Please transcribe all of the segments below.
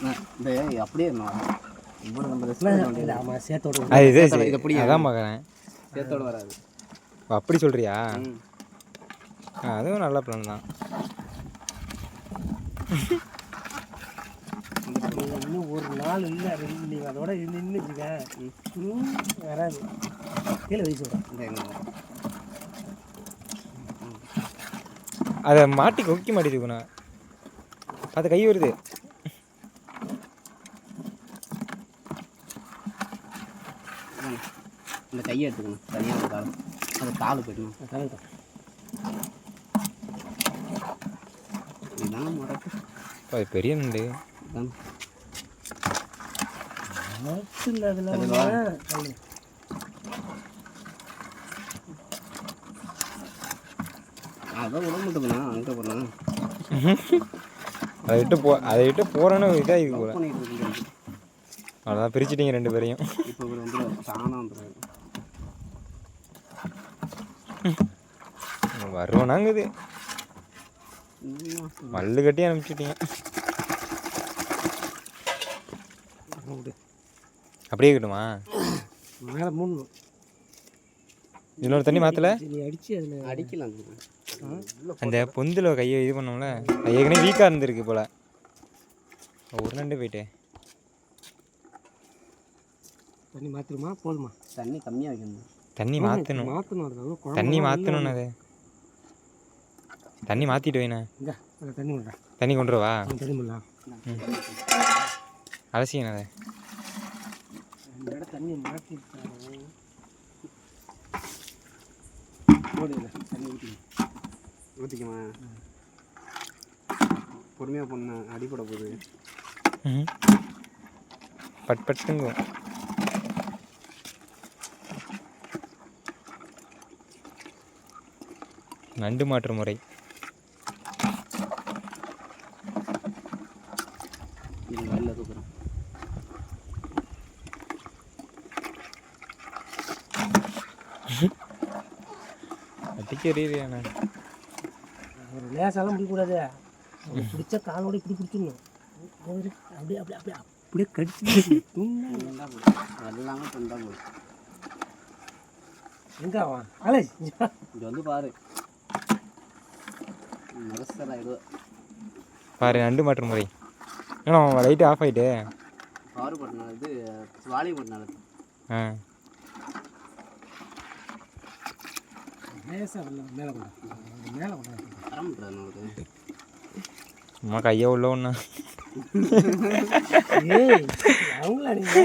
இங்க அப்படியே நான் இவ்வளோ நம்ம ரெஸ்ட் ஆமாம் சேர்த்தோட அது இதே சேத்தோட இது எப்படியா? அதான் பார்க்குறேன் சேர்த்தோட வராது அப்படி சொல்கிறியா ம். ஆ, அதுவும் நல்ல பிளான் தான் இன்னும் ஒரு நாள் இல்லை ரெண்டு நீங்கள் அதோட இது நின்று வச்சுக்க வராது கீழே வயசு விடும் வரும். அதை மாட்டி கொக்க மாட்டேது குணா அது கை வருது. இந்த கையை எடுத்துக்கணும் தனியாக ஒரு காலம் அது காலு போயிடணும் இதுதானே முறக்கு அது பெரிய நண்டு அதில் அதான் விட மாட்டேதுண்ணா அங்கே போனா அதை விட்டு போ அதை விட்டு போகிறேன்னு இதாக இது போல. அவ்வளோதான் பிரிச்சிட்டிங்க ரெண்டு பேரையும். இப்போ இவர் வந்து தானாக வந்துடுறாரு வருவோனாங்குது. மல்லு கட்டி அனுப்பிச்சிட்டீங்க. அப்படியே இருக்கட்டுமா? மேலே மூணு இன்னொரு தண்ணி மாற்றல நீ அடிச்சு அதில் அடிக்கலாம். அந்த பொந்தில் கையை இது பண்ணோம்ல. ஏற்கனவே வீக்காக இருந்திருக்கு போல. ஒரு நண்டு போயிட்டு. தண்ணி மாற்றிடுமா போதுமா? தண்ணி கம்மியாக வைக்கணும். தண்ணி மாற்றணும் மாற்றணும் தண்ணி மாற்றணும்னு அது. தண்ணி மாற்றிட்டு வைண்ணே. தண்ணி விட்றேன் தண்ணி கொண்டு வா தண்ணி பண்ணலாம் அலசிங்கண்ணே அதை. தண்ணி மாற்றிருக்காங்க போடு இதுல, தண்ணி ஊற்றி ஊற்றிக்குமா பொறுமையாக பொண்ணு அடிப்பட போகுது. பட் பட்டுங்கும் நண்டு மாற்று முறை. வெளில தூக்குறோம் அடிக்க நான்? ஒரு லேசாலாம் பிடிக்கக்கூடாது. பிடிச்ச காலோட இப்படி பிடிச்சிடணும் அப்படியே அப்படியே அப்படியே அப்படியே கடிச்சு எல்லாமே துண்டா போகுது எங்க அவன் அலே இங்கே. வந்து பாரு. பாரு நண்டு மாற்று முறை. ஏன்னா லைட்டு ஆஃப் ஆயிட்டு. பாரு பட்டினால இது வாலி பட்டினால ஆ லேசா வரல மேலே கொண்டா மேலே கொண்டா வர முடியாது நமக்கு சும்மா கையை உள்ள ஒன்றா ஏய் அவங்களா நீங்க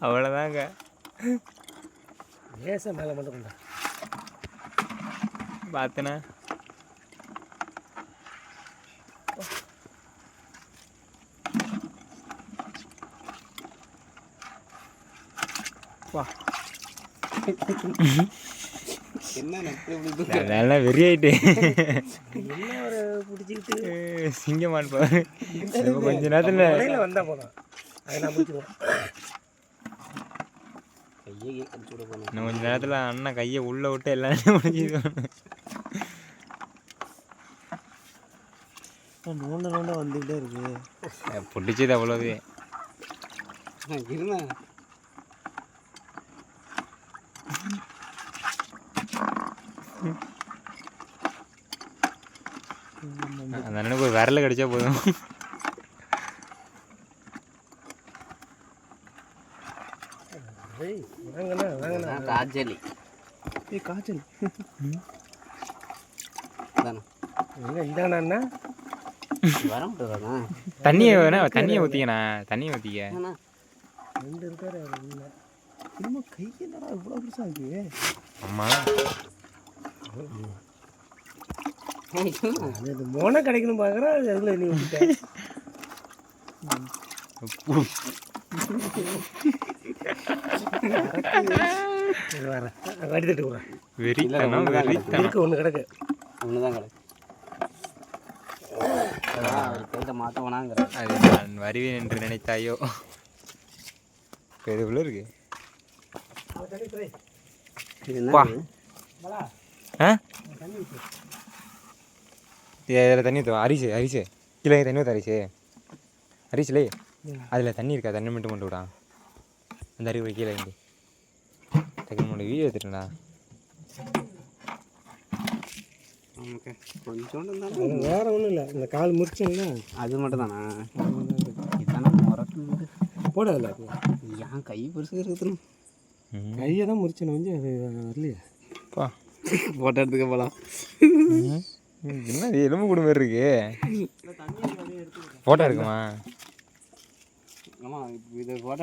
அவ்வளோதாங்க லேசா மேலே மட்டும் கொண்டா பார்த்தேண்ணே வா என்ன நட்டு இப்படி தூக்கு? நல்லா வெறி ஆயிட்டு என்ன ஒரு பிடிச்சிக்கிட்டு? சிங்கமான் பாரு கொஞ்ச நேரத்தில் வந்தால் போதும். இன்னும் கொஞ்ச நேரத்தில் அண்ணன் கையை உள்ளே விட்டு எல்லாமே முடிஞ்சிருவாங்க நோண்ட நோண்ட வந்துக்கிட்டே இருக்கு. பிடிச்சது இருந்தேன். அந்த அண்ணனுக்கு ஒரு விரல் கடிச்சா போதும். காஜலி ஏய் காய்ச்சல். தானே எங்க இதானா வர முடியாதாண்ணா தண்ணியை வேணா தண்ணியை ஊற்றிக்கண்ணா தண்ணியை ஊற்றிக்க ரெண்டு இருக்காரு இல்லை. இன்னும் கை என்னடா இவ்வளோ பெருசாக இருக்கு? ஆமாம் இது மோனை கிடைக்கணும் பார்க்குறேன் அது அதுக்குள்ள நீ விட்டுட்ட இது வரேன் வடித்தட்டு போகிறேன் வெறித்தனம் வெறித்தனம் இருக்கு ஒன்று கிடக்கு ஒன்று தான் கிடக்கு அவர் கையில் மாட்ட வேணாங்கிற அது நான் வருவேன் என்று நினைத்தாயோ இப்போ இது இவ்வளோ இருக்கு ஆ? தண்ணி ஊத்து. இதில் தண்ணி ஊற்றுவா அரிசி அரிசி. கீழே தண்ணி ஊற்ற அரிசி. அரிசிலே. அதில் தண்ணி இருக்கா? தண்ணி மட்டும் கொண்டு விடா. அந்த அருவி கீழே இருந்து டக்குனு மூணு வீடியோ எடுத்துட்டா வேற ஒன்றும் இல்லை. இந்த கால் முறிச்சோம்ல அது மட்டும் தானா இதானே முரட்டு போடாதுல்ல ஏன் கை பெருசு இருக்குது கையை தான் முறிச்சணும் வந்து அது வரலையே. பா ஃபோட்டோ எடுத்துக்க போகலாம் என்ன எலும்பு கூட மாதிரி இருக்கு. ஃபோட்டோ இருக்குமா ஆமாம் இது ஃபோட்டோ